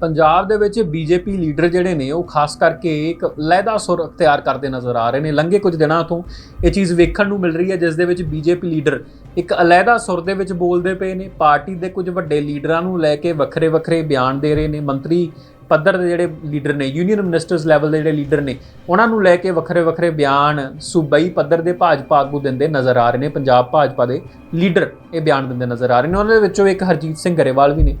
ਪੰਜਾਬ ਦੇ ਵਿੱਚ BJP leader ਜਿਹੜੇ ਨੇ, ਉਹ ਖਾਸ ਕਰਕੇ ਇੱਕ ਲਹਿਦਾ ਸੁਰ ਅਖਤਿਆਰ ਕਰਦੇ ਨਜ਼ਰ ਆ ਰਹੇ ਨੇ। ਲੰਘੇ ਕੁਝ ਦਿਨਾਂ ਤੋਂ ਇਹ ਚੀਜ਼ ਵੇਖਣ ਨੂੰ ਮਿਲ ਰਹੀ ਹੈ, ਜਿਸ ਦੇ ਵਿੱਚ ਬੀਜੇਪੀ ਲੀਡਰ ਇੱਕ ਅਲਹਿਦਾ ਸੁਰ ਦੇ ਵਿੱਚ ਬੋਲਦੇ ਪਏ ਨੇ। ਪਾਰਟੀ ਦੇ ਕੁਝ ਵੱਡੇ ਲੀਡਰਾਂ ਨੂੰ ਲੈ ਕੇ ਵੱਖਰੇ ਵੱਖਰੇ ਬਿਆਨ ਦੇ ਰਹੇ ਨੇ। ਮੰਤਰੀ ਪੱਧਰ ਦੇ ਜਿਹੜੇ ਲੀਡਰ ਨੇ ਯੂਨੀਅਨ ਮਿਨਿਸਟਰਸ ਲੈਵਲ ਦੇ ਜਿਹੜੇ ਲੀਡਰ ਨੇ, ਉਹਨਾਂ ਨੂੰ ਲੈ ਕੇ ਵੱਖਰੇ ਵੱਖਰੇ ਬਿਆਨ ਸੂਬਾਈ ਪੱਧਰ ਦੇ ਭਾਜਪਾ ਆਗੂ ਦਿੰਦੇ ਨਜ਼ਰ ਆ ਰਹੇ ਨੇ। ਪੰਜਾਬ ਭਾਜਪਾ ਦੇ ਲੀਡਰ ਇਹ ਬਿਆਨ ਦਿੰਦੇ ਨਜ਼ਰ ਆ ਰਹੇ ਨੇ। ਉਹਨਾਂ ਦੇ ਵਿੱਚੋਂ ਇੱਕ ਹਰਜੀਤ ਸਿੰਘ ਗਰੇਵਾਲ ਵੀ ਨੇ।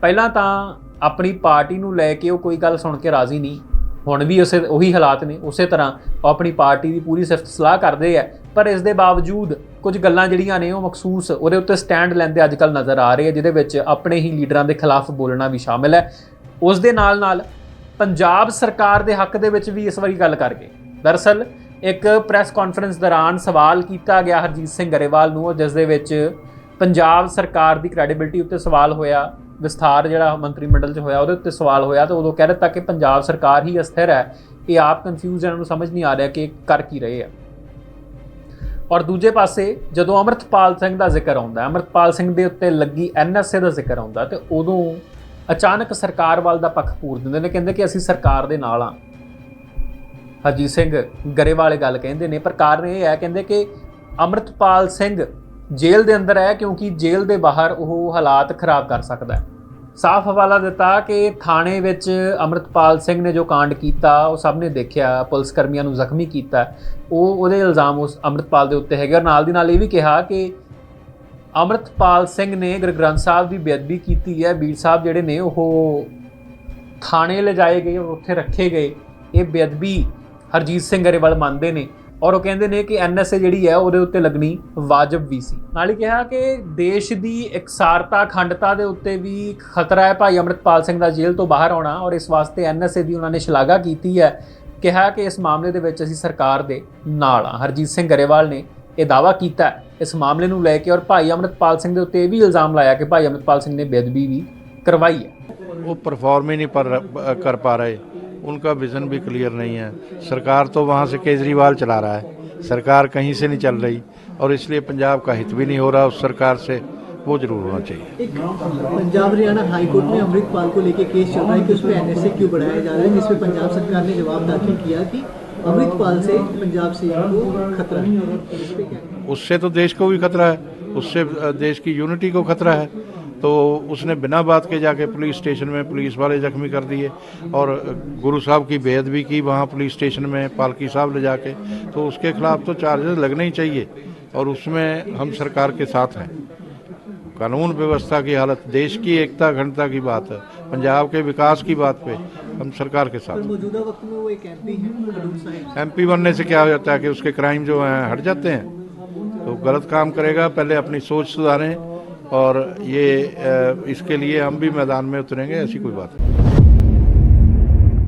ਪਹਿਲਾਂ ਤਾਂ ਆਪਣੀ ਪਾਰਟੀ ਨੂੰ ਲੈ ਕੇ ਉਹ ਕੋਈ ਗੱਲ ਸੁਣ ਕੇ ਰਾਜ਼ੀ ਨਹੀਂ। ਹੁਣ ਵੀ ਉਸੇ ਉਹੀ ਹਾਲਾਤ ਨੇ, ਉਸੇ ਤਰ੍ਹਾਂ ਉਹ ਆਪਣੀ ਪਾਰਟੀ ਦੀ ਪੂਰੀ ਸਿਫਤ ਸਲਾਹ ਕਰਦੇ ਆ, ਪਰ ਇਸ ਦੇ ਬਾਵਜੂਦ ਕੁਝ ਗੱਲਾਂ ਜਿਹੜੀਆਂ ਨੇ ਉਹ ਮਖਸੂਸ ਉਹਦੇ ਉੱਤੇ ਸਟੈਂਡ ਲੈਂਦੇ ਅੱਜ ਕੱਲ ਨਜ਼ਰ ਆ ਰਹੇ ਆ, ਜਿਹਦੇ ਵਿੱਚ ਆਪਣੇ ਹੀ ਲੀਡਰਾਂ ਦੇ ਖਿਲਾਫ ਬੋਲਣਾ ਵੀ ਸ਼ਾਮਿਲ ਹੈ। ਉਸ ਦੇ ਨਾਲ ਨਾਲ ਪੰਜਾਬ ਸਰਕਾਰ ਦੇ ਹੱਕ ਦੇ ਵਿੱਚ ਵੀ ਇਸ ਵਾਰੀ ਗੱਲ ਕਰ ਗਏ। ਦਰਅਸਲ ਇੱਕ ਪ੍ਰੈਸ ਕਾਨਫਰੰਸ ਦੌਰਾਨ ਸਵਾਲ ਕੀਤਾ ਗਿਆ ਹਰਜੀਤ ਸਿੰਘ ਗਰੇਵਾਲ ਨੂੰ, ਜਿਸ ਦੇ ਵਿੱਚ ਪੰਜਾਬ ਸਰਕਾਰ ਦੀ ਕ੍ਰੈਡੀਬਿਲਟੀ ਉੱਤੇ ਸਵਾਲ ਹੋਇਆ। ਵਿਸਥਾਰ ਜਿਹੜਾ ਮੰਤਰੀ ਮੰਡਲ 'ਚ ਹੋਇਆ, ਉਹਦੇ ਉੱਤੇ ਸਵਾਲ ਹੋਇਆ ਤਾਂ ਉਦੋਂ ਕਹਿ ਦਿੱਤਾ ਕਿ ਪੰਜਾਬ ਸਰਕਾਰ ਹੀ ਅਸਥਿਰ ਹੈ ਇਹ ਆਪ ਕਨਫਿਊਜ਼ ਇਹਨਾਂ ਨੂੰ ਸਮਝ ਨਹੀਂ ਆ ਰਿਹਾ ਕਿ ਕਰ ਕੀ ਰਹੇ ਆ। ਔਰ ਦੂਜੇ ਪਾਸੇ ਜਦੋਂ ਅਮਰਤਪਾਲ ਸਿੰਘ ਦਾ ਜ਼ਿਕਰ ਆਉਂਦਾ ਹੈ ਅਮਰਤਪਾਲ ਸਿੰਘ ਦੇ ਉੱਤੇ ਲੱਗੀ ਐਨਐਸਏ ਦਾ ਜ਼ਿਕਰ ਆਉਂਦਾ ਤੇ ਉਦੋਂ ਅਚਾਨਕ ਸਰਕਾਰ ਵੱਲ ਦਾ ਪੱਖ ਪੂਰ ਦਿੰਦੇ ਨੇ, ਕਹਿੰਦੇ ਕਿ ਅਸੀਂ ਸਰਕਾਰ ਦੇ ਨਾਲ ਆ ਹਰਜੀਤ ਸਿੰਘ ਗਰੇਵਾਲ ਇਹ ਗੱਲ ਕਹਿੰਦੇ ਨੇ, ਪਰ ਕਾਰਨ ਇਹ ਹੈ, ਕਹਿੰਦੇ ਕਿ ਅਮਰਤਪਾਲ ਸਿੰਘ ਜੇਲ੍ਹ ਦੇ ਅੰਦਰ ਹੈ ਕਿਉਂਕਿ ਜੇਲ੍ਹ ਦੇ ਬਾਹਰ ਉਹ ਹਾਲਾਤ ਖਰਾਬ ਕਰ ਸਕਦਾ ਹੈ। ਸਾਫ਼ ਹਵਾਲਾ ਦਿੱਤਾ ਕਿ ਥਾਣੇ ਵਿੱਚ ਅਮਰਤਪਾਲ ਸਿੰਘ ਨੇ ਜੋ ਕਾਂਡ ਕੀਤਾ, ਉਹ ਸਭ ਨੇ ਦੇਖਿਆ, ਪੁਲਿਸ ਕਰਮੀਆਂ ਨੂੰ ਜ਼ਖਮੀ ਕੀਤਾ। ਉਹ, ਉਹਦੇ ਇਲਜ਼ਾਮ ਉਸ ਅਮਰਤਪਾਲ ਦੇ ਉੱਤੇ ਹੈਗੇ ਔਰ ਨਾਲ ਦੀ ਨਾਲ ਇਹ ਵੀ ਕਿਹਾ ਕਿ ਅਮਰਤਪਾਲ ਸਿੰਘ ਨੇ ਗੁਰੂ ਗ੍ਰੰਥ ਸਾਹਿਬ ਦੀ ਬੇਅਦਬੀ ਕੀਤੀ ਹੈ। ਬੀਰ ਸਾਹਿਬ ਜਿਹੜੇ ਨੇ, ਉਹ ਥਾਣੇ ਲਿਜਾਏ ਗਏ ਔਰ ਉੱਥੇ ਰੱਖੇ ਗਏ। ਇਹ ਬੇਅਦਬੀ ਹਰਜੀਤ ਸਿੰਘ ਗਰੇਵਾਲ ਮੰਨਦੇ ਨੇ। ਔਰ ਉਹ ਕਹਿੰਦੇ ਨੇ ਕਿ ਐਨਐਸਏ ਜਿਹੜੀ ਹੈ ਉਹਦੇ ਉੱਤੇ ਲੱਗਣੀ ਵਾਜਬ ਵੀ ਸੀ। ਨਾਲ ਹੀ ਕਿਹਾ ਕਿ ਦੇਸ਼ ਦੀ ਇਕਸਾਰਤਾ ਖੰਡਤਾ ਦੇ ਉੱਤੇ ਵੀ ਖਤਰਾ ਹੈ। ਭਾਈ ਅਮਰਤਪਾਲ ਸਿੰਘ ਦਾ ਜੇਲ੍ਹ ਤੋਂ ਬਾਹਰ ਆਉਣਾ ਔਰ ਇਸ ਵਾਸਤੇ ਐਨਐਸਏ ਦੀ ਉਹਨਾਂ ਨੇ ਸ਼ਲਾਘਾ ਕੀਤੀ ਹੈ। ਕਿਹਾ ਕਿ ਇਸ ਮਾਮਲੇ ਦੇ ਵਿੱਚ ਅਸੀਂ ਸਰਕਾਰ ਦੇ ਨਾਲ ਹਾਂ। ਹਰਜੀਤ ਸਿੰਘ ਗਰੇਵਾਲ ਨੇ ਇਹ ਦਾਵਾ ਕੀਤਾ ਇਸ ਮਾਮਲੇ ਨੂੰ ਲੈ ਕੇ ਔਰ ਭਾਈ ਅਮਰਤਪਾਲ ਸਿੰਘ ਦੇ ਉੱਤੇ ਇਹ ਵੀ ਇਲਜ਼ਾਮ ਲਾਇਆ ਕਿ ਭਾਈ ਅਮਰਤਪਾਲ ਸਿੰਘ ਨੇ ਬੇਅਦਬੀ ਵੀ ਕਰਵਾਈ ਹੈ। ਉਹ ਪਰਫਾਰਮ ਹੀ ਨਹੀਂ ਕਰ ਪਾ ਰਹੇ। उनका विज़न भी क्लियर नहीं है। सरकार तो वहाँ से केजरीवाल चला रहा है। सरकार कहीं से नहीं चल रही और इसलिए पंजाब का हित भी नहीं हो रहा। उस सरकार से वो ज़रूर होना चाहिए। पंजाब हरियाणा हाईकोर्ट में अमृतपाल को लेकर केस चल रहा है कि उस पर एनएसए क्यों बढ़ाया जा रहा है जिसमें पंजाब सरकार ने जवाब दाखिल किया कि अमृतपाल से पंजाब सीएम को खतरा है। कहेंगे? उससे तो देश को भी खतरा है। उससे देश की यूनिटी को खतरा है। तो उसने बिना बात के जाके पुलिस स्टेशन में पुलिस वाले जख्मी कर दिए और गुरु साहब की बेअदबी की वहाँ पुलिस स्टेशन में पालकी साहब ले जाके। तो उसके खिलाफ तो चार्जेस लगने ही चाहिए और उसमें हम सरकार के साथ हैं। कानून व्यवस्था की हालत देश की एकता अखंडता की बात है पंजाब के विकास की बात पे हम सरकार के साथ मौजूदा वक्त में वो एक एमपी है एमपी बनने से क्या हो जाता है कि उसके क्राइम जो हैं हट जाते हैं। तो गलत काम करेगा पहले अपनी सोच सुधारें और ये अ, इसके लिए हम भी मैदान में उतरेंगे ऐसी कोई बात नहीं